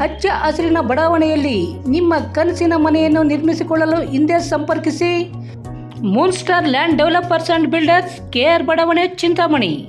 ಹಚ್ಚ ಹಸಿರಿನ ಬಡಾವಣೆಯಲ್ಲಿ ನಿಮ್ಮ ಕನಸಿನ ಮನೆಯನ್ನು ನಿರ್ಮಿಸಿಕೊಳ್ಳಲು ಹಿಂದೆ ಸಂಪರ್ಕಿಸಿ. Moon Star Land developers and builders K R ಬಡಾವಣೆ, ಚಿಂತಾಮಣಿ.